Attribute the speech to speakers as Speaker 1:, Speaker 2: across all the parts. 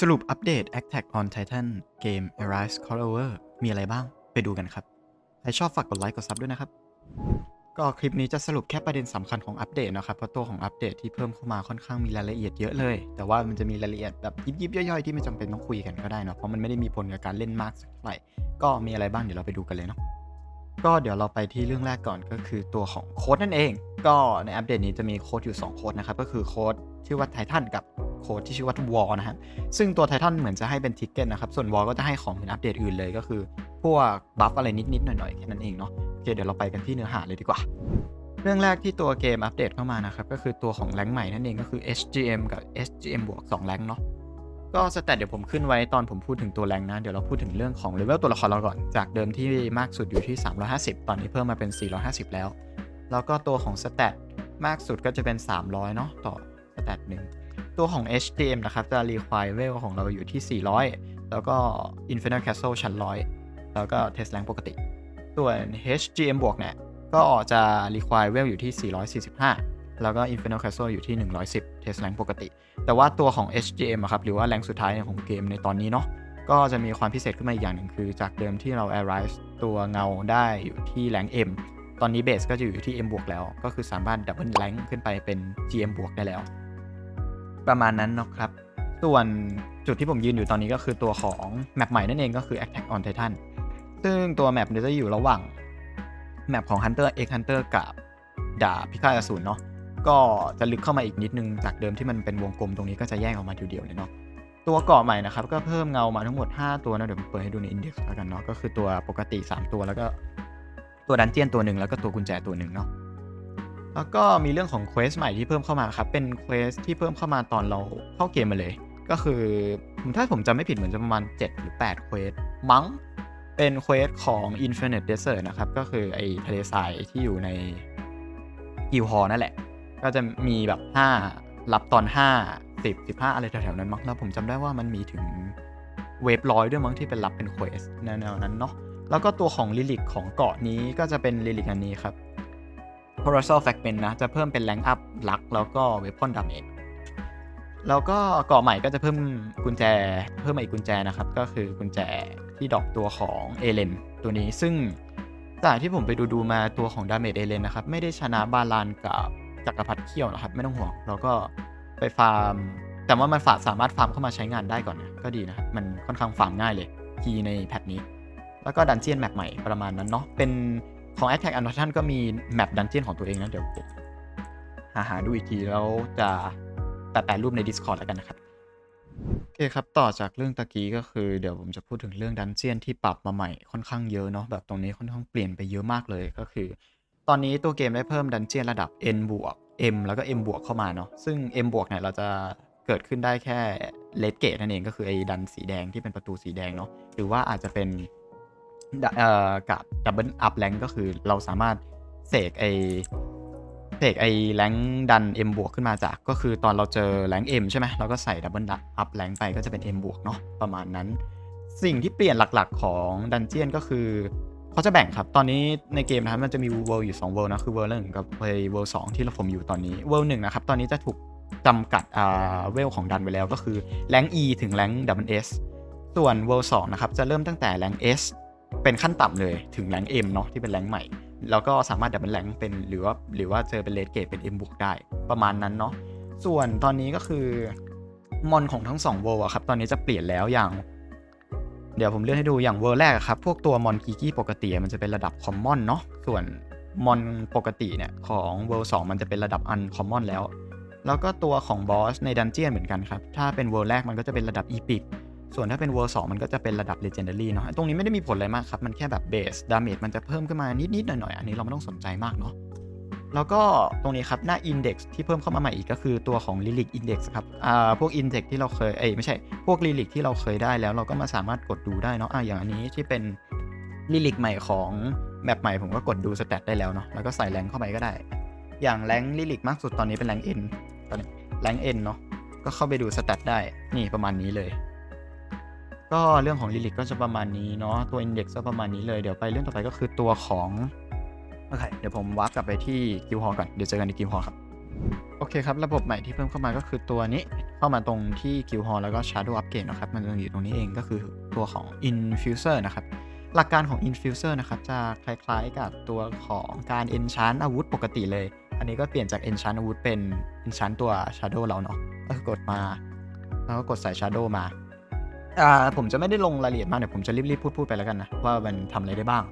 Speaker 1: สรุปอัปเดต Attack on Titan เกม Arise Color มีอะไรบ้าง ไปดูกันครับ ใครชอบฝากกดไลค์กดซับด้วยนะครับ ก็คลิปนี้จะสรุปแค่ประเด็นสำคัญของอัปเดตนะครับ เพราะตัวของอัปเดตที่เพิ่มเข้ามาค่อนข้างมีรายละเอียดเยอะเลย แต่ว่ามันจะมีรายละเอียดแบบยิบๆย่อยๆ ที่ไม่จำเป็นต้องคุยกันก็ได้เนาะ เพราะมันไม่ได้มีผลกับการเล่นมากสักเท่าไหร่ ก็มีอะไรบ้างเดี๋ยวเราไปดูกันเลยเนาะก็เดี๋ยวเราไปที่เรื่องแรกก่อนก็คือตัวของโค้ดนั่นเอง ก็ในอัปเดตนี้จะมีโค้ดอยู่ 2 โค้ดนะครับ ก็คือโค้ด ชื่อว่าไททันกับโค้ดที่ชื่อว่าวอลนะฮะซึ่งตัวไททันเหมือนจะให้เป็นทิกเก็ตนะครับ ส่วนวอลก็จะให้ของเหมือนอัปเดตอื่นเลยก็คือ พวกบัฟอะไรนิดๆหน่อยๆแค่นั้นเองเนาะโอเคเดี๋ยวเราไปกันที่เนื้อหาเลยดีกว่า เรื่องแรกที่ตัวเกมอัปเดตเข้ามานะครับก็คือตัวของแรงใหม่นั่นเองก็คือ SGM กับ SGM บวก2แรงเนาะก็สแตทเดี๋ยวผมขึ้นไว้ตอนผมพูดถึงตัวแรงนะ เดี๋ยวเราพูดถึงเรื่องของเลเวลตัวละครเราก่อน จากเดิมที่มากสุดอยู่ที่ 350 ตอนนี้เพิ่มมาเป็น 450 แล้ว แล้วก็ตัวของสแตทมากสุดก็จะเป็น 300 เนาะต่อ แตทหนึ่งตัวของ HDM นะครับ จะรีควายเวลของเราอยู่ที่ 400 แล้วก็ Infinite Castle ชั้น 100 แล้วก็เทสแรงปกติ ส่วน HGM บวกเนี่ย ก็จะรีควายเวลอยู่ที่ 445 แล้วก็ Infinite Castle อยู่ที่ 110เทสแรงปกติ แต่ว่าตัวของ HGM ครับ หรือว่าแรงสุดท้ายของเกมในตอนนี้เนาะ ก็จะมีความพิเศษขึ้นมาอีกอย่างหนึ่งคือ จากเดิมที่เรา Arise ตัวเงาได้อยู่ที่แรง M ตอนนี้เบสก็จะอยู่ที่ M บวกแล้ว ก็คือสามารถดับเบิลแรงขึ้นไปเป็น GM บวกได้แล้ว ประมาณนั้นเนาะครับ ส่วนจุดที่ผมยืนอยู่ตอนนี้ก็คือตัวของแมปใหม่นั่นเองก็คือ Attack on Titan ซึ่งตัวแมปเนี่ยจะอยู่ระหว่างแมปของ Hunter x Hunter กับดาบพิฆาตอสูรเนาะก็จะลึกเข้ามาอีกนิดนึงจากเดิมที่มันเป็นวงกลมตรงนี้ก็จะแยกออกมาเดียวๆเลยเนาะตัวเกาะใหม่นะครับ ก็เพิ่มเงามาทั้งหมด 5 ตัวนะเดี๋ยวผมเปิดให้ดูในอินเด็กซ์แล้วกันเนาะก็คือตัวปกติ 3 ตัวแล้วก็ตัวดันเจียนตัวหนึ่งแล้วก็ตัวกุญแจตัวหนึ่งเนาะ แล้วก็มีเรื่องของเควสใหม่ที่เพิ่มเข้ามาครับ เป็นเควสที่เพิ่มเข้ามาตอนเราเข้าเกมมาเลย ก็คือถ้าผมจำไม่ผิดเหมือนจะประมาณ 7 หรือ8เควสมั้ง เป็นเควสของ Infinite Desert นะครับ ก็คือไอทะเลทรายที่อยู่ในกิลฮอนั่นแหละ ก็จะมีแบบ 5 รับตอน 5 10 15 อะไรแถวๆนั้นมั้งแล้วผมจำได้ว่ามันมีถึงเวฟร้อยด้วยมั้งที่เป็นรับเป็นเควสแนวๆนั้นเนาะแล้วก็ตัวของลิลิกของเกาะนี้ก็จะเป็นลิลิกอันนี้ครับ p o r a s a l Fragment นะ จะเพิ่มเป็นแรงอัพลักแล้วก็เวพอนดาเมจแล้วก็เกาะใหม่ก็จะเพิ่มกุญแจ เพิ่มมาอีกกุญแจนะครับ ก็คือกุญแจที่ดอกตัวของเอเลนตัวนี้ซึ่งจากที่ผมไปดูดูมาตัวของดาเมจเอเลนนะครับ ไม่ได้ชนะบาลานกับจักรพรรดิเขี้ยวนะครับ ไม่ต้องห่วงเราก็ไปฟาร์ม แต่ว่ามันฝาสามารถฟาร์มเข้ามาใช้งานได้ก่อนนะก็ดีนะครับ มันค่อนข้างฟาร์มง่ายเลยคีย์ในแพทนี้ แล้วก็ดันเจียนแมปใหม่ประมาณนั้นเนาะเป็น ของ Attack on Titan ก็มีแมปดันเจียนของตัวเองนะเดี๋ยวหาหาดูอีกทีแล้วจะแปะแปะรูปใน Discord แล้วกันนะครับ โอเคครับ ต่อจากเรื่องตะกี้ก็คือเดี๋ยวผมจะพูดถึงเรื่องดันเจียนที่ปรับมาใหม่ค่อนข้างเยอะเนาะแบบตรงนี้ค่อนข้างเปลี่ยนไปเยอะมากเลยก็คือ ตอนนี้ตัวเกมได้เพิ่มดันเจียนระดับ N บวก M แล้วก็ M บวกเข้ามาเนาะซึ่ง M บวกเนี่ยเราจะเกิดขึ้นได้แค่เลดเกตนั่นเองก็คือไอ้ดันสีแดงที่เป็นประตูสีแดงเนาะหรือว่าอาจจะเป็น เอ่อกับดับเบิลอัพแรงก็คือเราสามารถเสกไอเสกไอแรงดัน M บวกขึ้นมาจากก็คือตอนเราเจอแรง M ใช่ไหมเราก็ใส่ดับเบิลอัพแรงไปก็จะเป็น M บวกเนาะประมาณนั้น สิ่งที่เปลี่ยนหลักๆของดันเจียนก็คือเขาจะแบ่งครับตอนนี้ในเกมนะครับมันจะมีเวิลด์อยู่2เวิลด์นะคือเวิลด์หนึ่งกับเวิลด์สองที่เราผมอยู่ตอนนี้เวิลด์หนึ่งนะครับตอนนี้จะถูกจำกัดอ่าเวลของดันไปแล้วก็คือแรง E ถึงแรง Double S ส่วนเวิลด์สองนะครับจะเริ่มตั้งแต่แรง S เป็นขั้นต่ำเลยถึงแรง M เนาะที่เป็นแรงใหม่ แล้วก็สามารถดับเบิลแรงเป็นหรือว่าหรือว่าเจอเป็นเลดเกตเป็น M บวกได้ประมาณนั้นเนาะส่วนตอนนี้ก็คือมอนของทั้ง2เวิลด์อะครับตอนนี้จะเปลี่ยนแล้วอย่าง เดี๋ยวผมเลื่อนให้ดูอย่างเวอร์แรกครับ พวกตัวมอนกีกี้ปกติมันจะเป็นระดับคอมมอนเนาะส่วนมอนปกติเนี่ยของเวอร์สมันจะเป็นระดับอันคอมมอนแล้ว แล้วก็ตัวของบอสในดันเจียนเหมือนกันครับ ถ้าเป็นเวอร์แรกมันก็จะเป็นระดับอีพิก ส่วนถ้าเป็นเวอร์สมันก็จะเป็นระดับเลเจนดารี่เนาะตรงนี้ไม่ได้มีผลอะไรมากครับ มันแค่แบบเบสดาเมจมันจะเพิ่มขึ้นมานิดๆหน่อยๆอันนี้เราไม่ต้องสนใจมากเนาะแล้วก็ตรงนี้ครับหน้า Index ที่เพิ่มเข้ามาใหม่อีกก็คือตัวของ Lyric Index ครับอ่าพวก Index ที่เราเคยเอ้ยไม่ใช่พวก Lyric ที่เราเคยได้แล้วเราก็มาสามารถกดดูได้เนาะอ่าอย่างอันนี้ที่เป็น Lyric ใหม่ของแมปใหม่ผมก็กดดูสแตทได้แล้วเนาะแล้วก็ใส่แรงเข้าไปก็ได้ อย่างแรง Lyric มากสุดตอนนี้เป็นแรง N ตอนนี้แรง N เนาะก็เข้าไปดูสแตทได้นี่ประมาณนี้เลย ก็เรื่องของ Lyric ก็จะประมาณนี้เนาะตัว Index ก็ประมาณนี้เลยเดี๋ยวไปเรื่องต่อไปก็คือตัวของโอเคเดี๋ยวผมวาร์ปกลับไปที่กิลฮอลก่อนเดี๋ยวเจอกันในกิลฮอลครับโอเคครับ ระบบใหม่ที่เพิ่มเข้ามาก็คือตัวนี้เข้ามาตรงที่ Guild Hall แล้วก็ Shadow Upgrade นะครับ มันจะอยู่ตรงนี้เองก็คือตัวของ Infuser นะครับ หลักการของ Infuser นะครับ จะคล้ายๆกับตัวของการ Enchant อาวุธปกติเลย อันนี้ก็เปลี่ยนจาก Enchant อาวุธเป็น Enchant ตัว Shadow เราเนาะก็คือกดมา แล้วก็กดใส่ Shadow มา อ่าผมจะไม่ได้ลงรายละเอียดมากเดี๋ยวผมจะรีบๆพูดๆไปแล้วกันนะ ว่ามันทำอะไรได้บ้าง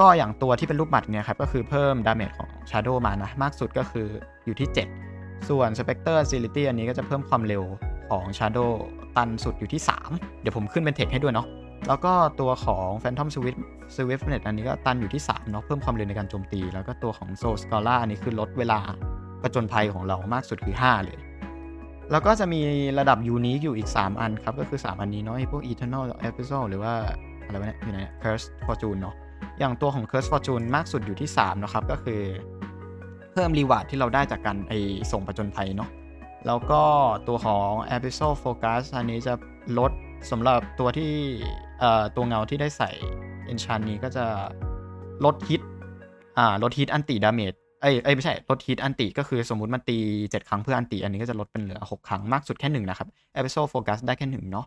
Speaker 1: ก็อย่างตัวที่เป็นรูปบัตรเนี่ยครับก็คือเพิ่มดาเมจของ Shadow มานะ มากสุดก็คืออยู่ที่ 7 ส่วน Spectre Agility อันนี้ก็จะเพิ่มความเร็วของ Shadow ตันสุดอยู่ที่ 3 เดี๋ยวผมขึ้นเป็นเทคให้ด้วยเนาะแล้วก็ตัวของ Phantom Swift Swiftnet อันนี้ก็ตันอยู่ที่ 3 เนาะเพิ่มความเร็วในการโจมตี แล้วก็ตัวของ Soul Scholar อันนี้คือลดเวลาประจนภัยของเรามากสุดคือ 5 เลย แล้วก็จะมีระดับ Unique อยู่อีก 3 อันครับ ก็คือ 3 อันนี้เนาะไอ้พวก Eternal Episode หรือว่า อะไรวะเนี่ยอยู่ไหนเนี่ย Curse Fortune เนาะอย่างตัวของ Curse Fortune มากสุดอยู่ที่ 3 นะครับ ก็คือ เพิ่มรีวาร์ดที่เราได้จากการไอส่งประจนภัยเนาะแล้วก็ตัวของ Episode Focus อันนี้จะลดสำหรับตัวที่เอ่อตัวเงาที่ได้ใส่ Enchant นี้ก็จะลดฮิตอ่าลดฮิตอันติดาเมจ เอ้ยเอ้ไม่ใช่ลดฮิตอันติก็คือสมมติมันตี 7 ครั้งเพื่ออันติอันนี้ก็จะลดเป็นเหลือ 6 ครั้งมากสุดแค่1นะครับ Episode Focus ได้แค่1เนาะ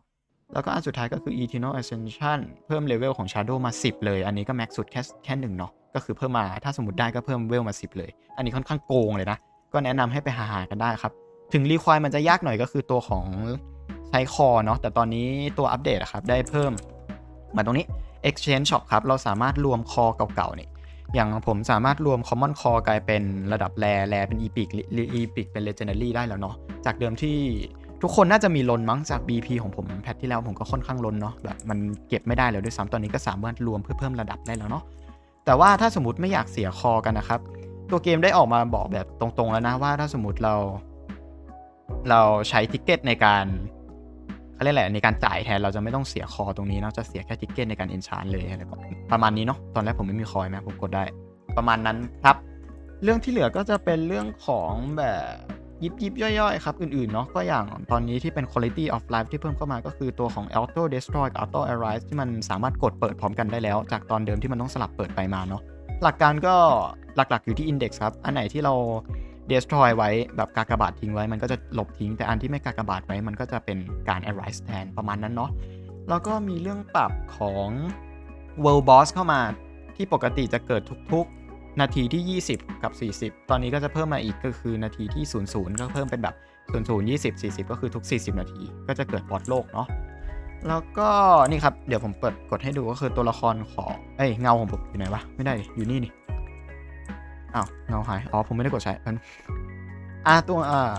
Speaker 1: แล้วก็อันสุดท้ายก็คือ Eternal Ascension เพิ่มเลเวลของ Shadow มา 10 เลย อันนี้ก็แม็กสุดแค่แค่หนึ่งเนาะก็คือเพิ่มมาถ้าสมมติได้ก็เพิ่มเวลมา 10 เลย อันนี้ค่อนข้างโกงเลยนะ ก็แนะนำให้ไปหาหากันได้ครับ ถึงรีควายมันจะยากหน่อยก็คือตัวของใช้คอเนาะแต่ตอนนี้ตัวอัปเดตครับได้เพิ่มมาตรงนี้ Exchange Shop ครับเราสามารถรวมคอเก่าๆเนี่ย อย่างผมสามารถรวม Common Core กลายเป็นระดับแรแรเป็น Epic Epic เป็น Legendary ได้แล้วเนาะจากเดิมที่ทุกคนน่าจะมีลนมั้งจาก BP ของผมแพทที่แล้วผมก็ค่อนข้างลนเนาะแบบมันเก็บไม่ได้แล้วด้วยซ้ำตอนนี้ก็สามารถรวมเพื่อเพิ่มระดับได้แล้วเนาะแต่ว่าถ้าสมมติไม่อยากเสียคอกันนะครับ ตัวเกมได้ออกมาบอกแบบตรงๆแล้วนะว่าถ้าสมมติเรา เราใช้ทิกเก็ตในการ เขาเรียกอะในการจ่ายแทนเราจะไม่ต้องเสียคอตรงนี้เนาะจะเสียแค่ทิกเก็ตในการเอนชานเลยอะไรประมาณนี้เนาะตอนแรกผมไม่มีคอยนะผมกดได้ ประมาณนั้นครับ เรื่องที่เหลือก็จะเป็นเรื่องของแบบยิบยิบย่อยๆ ครับ อื่น ๆ เนาะก็อย่างตอนนี้ที่เป็น quality of life ที่เพิ่มเข้ามาก็คือตัวของ auto destroy กับ auto arise ที่มันสามารถกดเปิดพร้อมกันได้แล้ว จากตอนเดิมที่มันต้องสลับเปิดไปมาเนาะหลักการก็หลักๆอยู่ที่ index ครับ อันไหนที่เรา destroy ไว้แบบกากบาททิ้งไว้มันก็จะหลบทิ้ง แต่อันที่ไม่กากบาทไว้มันก็จะเป็นการ arise แทนประมาณนั้นเนาะแล้วก็มีเรื่องปรับของ world boss เข้ามาที่ปกติจะเกิดทุกๆ นาทีที่ 20 กับ 40 ตอนนี้ก็จะเพิ่มมาอีกก็คือนาทีที่ 00 ก็เพิ่มเป็นแบบ 00 20 40 ก็คือทุก 40 นาที ก็จะเกิดบอสโลกเนาะแล้วก็นี่ครับ เดี๋ยวผมเปิดกดให้ดูก็คือตัวละครของเอ้ยเงาของผมอยู่ไหนวะ ไม่ได้อยู่นี่นี่ อ้าวเงาหายอ๋อผมไม่ได้กดใช้มันอ่าตัวอ่า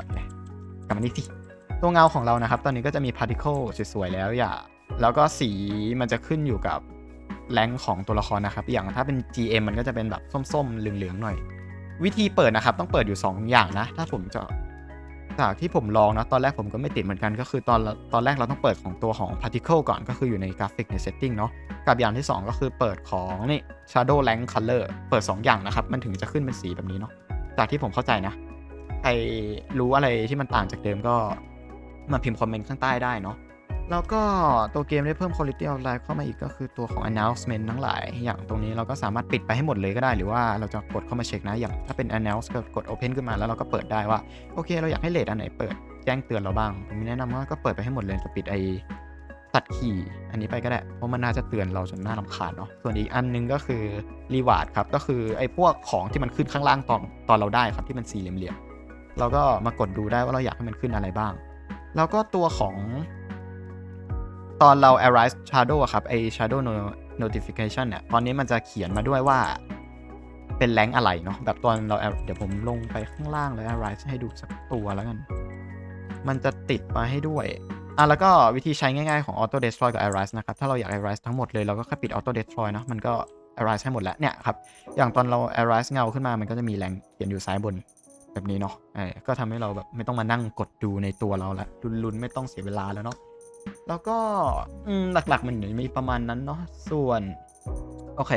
Speaker 1: กลับมานี่สิตัวเงาของเรานะครับ ตอนนี้ก็จะมีพาร์ติเคิลสวยๆแล้วอย่า แล้วก็สีมันจะขึ้นอยู่กับแรงของตัวละครนะครับ อย่างถ้าเป็น GM มันก็จะเป็นแบบส้มๆเหลืองๆหน่อย วิธีเปิดนะครับ ต้องเปิดอยู่ 2 อย่างนะ ถ้าผมจะ จากที่ผมลองนะตอนแรกผมก็ไม่ติดเหมือนกันก็คือตอนตอนแรกเราต้องเปิดของตัวของ particle ก่อนก็คืออยู่ในกราฟิกใน setting เนาะกับอย่างที่ 2 ก็คือเปิดของนี่ shadow rank color เปิด 2 อย่างนะครับ มันถึงจะขึ้นเป็นสีแบบนี้เนาะจากที่ผมเข้าใจนะใครรู้อะไรที่มันต่างจากเดิมก็มาพิมพ์คอมเมนต์ข้างใต้ได้เนาะ แล้วก็ตัวเกมได้เพิ่ม quality of life เข้ามาอีกก็คือตัวของ announcement ทั้งหลาย อย่างตรงนี้เราก็สามารถปิดไปให้หมดเลยก็ได้ หรือว่าเราจะกดเข้ามาเช็คนะ อย่างถ้าเป็น announce ก็กด open ขึ้นมาแล้วเราก็เปิดได้ว่า โอเค เราอยากให้เลทอันไหนเปิดแจ้งเตือนเราบ้าง ผมแนะนำว่าก็เปิดไปให้หมดเลยจะปิดไอตัดขี่อันนี้ไปก็ได้ เพราะมันน่าจะเตือนเราจนน่ารำคาญเนาะ ส่วนอีกอันนึงก็คือ reward ครับ ก็คือไอ้พวกของที่มันขึ้นข้างล่างตอนตอนเราได้ครับที่มันสี่เหลี่ยมๆ เราก็มากดดูได้ว่าเราอยากให้มันขึ้นอะไรบ้าง แล้วก็ตัวของ ตอนเรา arise shadow อะครับไอ shadow notification เนี่ย ตอนนี้มันจะเขียนมาด้วยว่าเป็นแรงอะไรเนาะแบบตอนเราเดี๋ยวผมลงไปข้างล่างแล้ว arise ให้ดูสักตัวแล้วกัน มันจะติดมาให้ด้วยอะแล้วก็วิธีใช้ง่ายๆของ auto destroy กับ arise นะครับ ถ้าเราอยาก arise ทั้งหมดเลย เราก็แค่ปิด auto destroy เนาะมันก็ arise ให้หมดแล้วเนี่ยครับ อย่างตอนเรา arise เงาขึ้นมามันก็จะมีแรงเขียนอยู่ซ้ายบนแบบนี้เนาะเออก็ทำให้เราแบบไม่ต้องมานั่งกดดูในตัวเราละลุนๆไม่ต้องเสียเวลาแล้วเนาะ แล้วก็หลักๆมันมีประมาณนั้นเนาะส่วน โอเค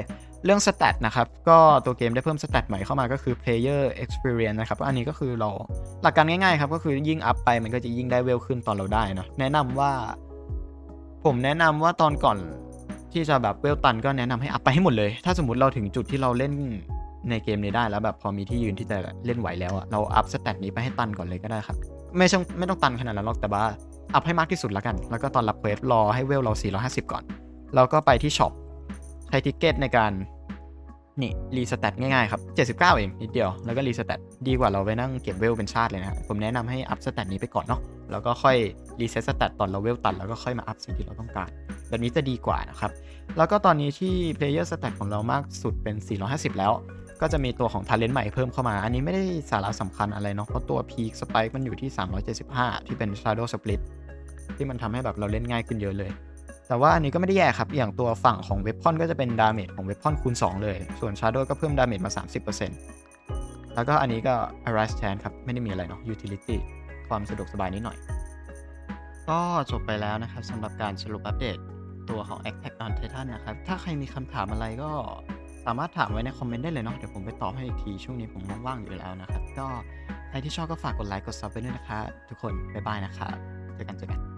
Speaker 1: เรื่องสเตตนะครับ ก็ตัวเกมได้เพิ่มสเตตใหม่เข้ามาก็คือ player experience นะครับ อันนี้ก็คือเราหลักการง่ายๆครับ ก็คือยิ่งอัพไปมันก็จะยิ่งได้เวลขึ้นตอนเราได้เนาะแนะนำว่า ผมแนะนำว่าตอนก่อนที่จะแบบเวลตันก็แนะนำให้อัพไปให้หมดเลย ถ้าสมมติเราถึงจุดที่เราเล่นในเกมนี้ได้แล้วแบบพอมีที่ยืนที่จะเล่นไหวแล้วอะเราอัพสเตตนี้ไปให้ตันก่อนเลยก็ได้ครับ ไม่ต้องไม่ต้องตันขนาดนั้นหรอกแต่ว่า อัพให้มากที่สุดแล้วกัน แล้วก็ตอนรับเควสรอให้เวลเรา 450 ก่อน แล้วก็ไปที่ช็อปใช้ทิกเก็ตในการนี่รีสเตตง่ายๆครับ 79 เองนิดเดียว แล้วก็รีสเตตดีกว่าเราไปนั่งเก็บเวลเป็นชาติเลยนะผมแนะนำให้อัพสเตตนี้ไปก่อนเนาะ แล้วก็ค่อยรีเซ็ตสเตตตอนเราเวลตันแล้วก็ค่อยมาอัพสิ่งที่เราต้องการ แบบนี้จะดีกว่านะครับ แล้วก็ตอนนี้ที่ Player Stat ของเรามากสุดเป็น 450 แล้ว ก็จะมีตัวของ Talent ใหม่เพิ่มเข้ามา อันนี้ไม่ได้สาระสำคัญอะไรเนาะ เพราะตัว Peak Spike มันอยู่ที่ 375 ที่เป็น Shadow Split ที่มันทำให้แบบเราเล่นง่ายขึ้นเยอะเลย แต่ว่าอันนี้ก็ไม่ได้แย่ครับ อย่างตัวฝั่งของเว p พอนก็จะเป็นดาเมจของเว p พอนคูณ 2 เลย ส่วน Shadow ก็เพิ่มดาเมจมา 30%แล้วก็อันนี้ก็ Arise Chance ครับ ไม่ได้มีอะไรเนาะ Utility ความสะดวกสบายนิดหน่อย ก็จบไปแล้วนะครับสำหรับการสรุปอัปเดตตัวของ Attack on Titan นะครับ ถ้าใครมีคำถามอะไรก็ สามารถถามไว้ในคอมเมนต์ได้เลยเนาะเดี๋ยวผมไปตอบให้อีกที ช่วงนี้ผมว่างๆอยู่แล้วนะครับ ก็ใครที่ชอบก็ฝากกดไลค์กดซับไปด้วยนะคะ ทุกคนบ๊ายบายนะคะเจอกันเจอกัน